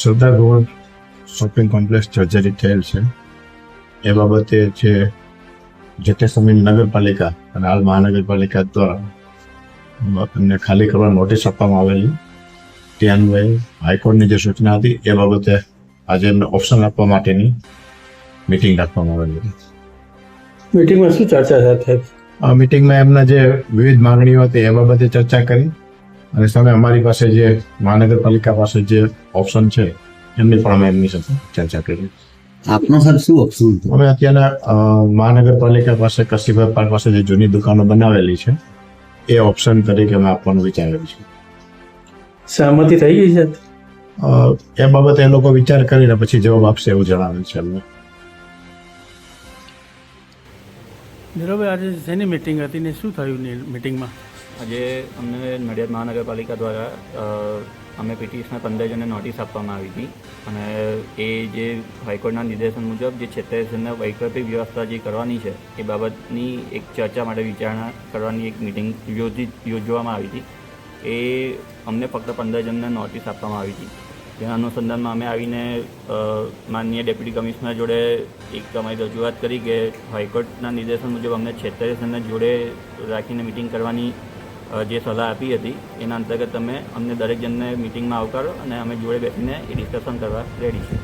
સરદાર road shopping complex જર્જરિત થયેલ છે. એ બાબતે જે જે તે સમય નગરપાલિકા અને હાલ મહાનગરપાલિકા દ્વારા એમને ખાલી કરવા નોટિસ આપવામાં આવેલી. તે અન્વયે હાઈકોર્ટની જે સૂચના હતી એ બાબતે આજે એમને ઓપ્શન આપવા માટેની મિટિંગ રાખવામાં આવેલી હતી. મિટિંગમાં શું ચર્ચા થઈ આ મિટિંગમાં એમના જે વિવિધ માંગણીઓ હતી એ બાબતે ચર્ચા કરી. અને સામે અમારી પાસે જે મહાનગરપાલિકા પાસે જે ઓપ્શન છે એમની પણ અમે એમની સાથે ચર્ચા કરી. આપનો સર શું ઓપ્શન અમે અત્યારે મહાનગરપાલિકા પાસે કશીભાઈ પાર્ક પાસે જે જૂની દુકાનો બનાવેલી છે એ ઓપ્શન તરીકે અમે આપવાનું વિચારેલું છે. સહમતિ થઈ ગઈ છે? એ બાબતે એ લોકો વિચાર કરીને પછી જવાબ આપશે એવું જણાવેલ છે અમને. નીરવભાઈ આજે શેની મિટિંગ હતી ને શું થયું મિટિંગમાં આજે અમને નડિયાદ મહાનગરપાલિકા દ્વારા અમે પિટિશનર પંદર જણને નોટિસ આપવામાં આવી હતી. અને એ જે હાઈકોર્ટના નિર્દેશન મુજબ જે છેતરપિંડીના વૈકલ્પિક વ્યવસ્થા જે કરવાની છે, એ બાબતની એક ચર્ચા માટે વિચારણા કરવાની એક મિટિંગ યોજી, યોજવામાં આવી હતી. એ અમને ફક્ત પંદર જણને નોટિસ આપવામાં આવી હતી. જેના અનુસંધાનમાં અમે આવીને માનનીય ડેપ્યુટી કમિશનર જોડે એક અમારી રજૂઆત કરી કે હાઈકોર્ટના નિર્દેશન મુજબ અમને છેતરપિંડીને જોડે રાખીને મિટિંગ કરવાની જે સલાહ આપી હતી એના અંતર્ગત તમે અમને દરેક જણને મિટિંગમાં આવકારો અને અમે જોડે બેસીને એ ડિસ્કશન કરવા રેડી છે.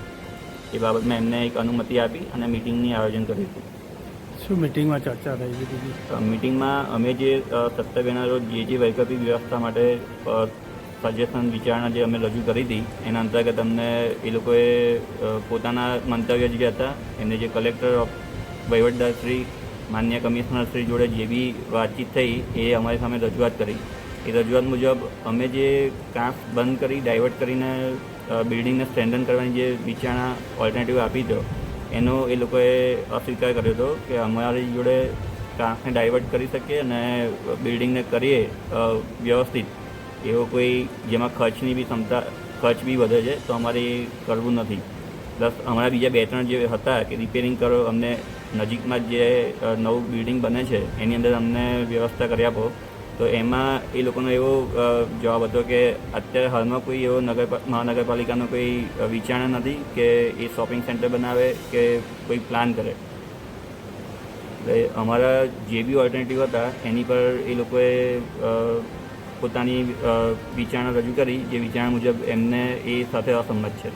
એ બાબતમાં એમને એક અનુમતિ આપી અને મિટિંગની આયોજન કર્યું હતું. શું મિટિંગમાં ચર્ચા થઈ હતી મિટિંગમાં અમે જે અ, રોજ જે જે વૈકલ્પિક વ્યવસ્થા માટે સજેશન વિચારણા જે અમે રજૂ કરી હતી એના અંતર્ગત અમને એ લોકોએ પોતાના મંતવ્ય જે હતા એમને જે કલેક્ટર ઓફ વહીવટદારશ્રી માન્ય કમિશનરશ્રી જોડે જે બી વાતચીત થઈ એ અમારી સામે રજૂઆત કરી. એ રજૂઆત મુજબ અમે જે કાંસ બંધ કરી, ડાયવર્ટ કરીને બિલ્ડિંગને સ્ટેન્ડન કરવાની જે વિચારણા ઓલ્ટરનેટિવ આપી હતો એનો એ લોકોએ અસ્વીકાર કર્યો હતો કે અમારી જોડે કાંસને ડાયવર્ટ કરી શકીએ અને બિલ્ડિંગને કરીએ વ્યવસ્થિત. એવો કોઈ જેમાં ખર્ચની બી ક્ષમતા, ખર્ચ બી વધે છે તો અમારે કરવું નથી. પ્લસ અમારા બીજા બે ત્રણ જે હતા કે રિપેરિંગ કરો અમને નજીકમાં જ નવું બિલ્ડિંગ બને છે, એની અંદર અમને વ્યવસ્થા કરી આપો. તો એમાં એ લોકોનો એવો જવાબ હતો કે અત્યારે હાલમાં કોઈ એવો નગર, મહાનગરપાલિકાનો કોઈ વિચારણા નથી કે એ શોપિંગ સેન્ટર બનાવે કે કોઈ પ્લાન કરે. એટલે અમારા જે બી ઓલ્ટરનેટિવ હતા, એની પર એ લોકોએ પોતાની વિચારણા રજૂ કરી, જે વિચારણા મુજબ એમને એ સાથે અસંમત છે.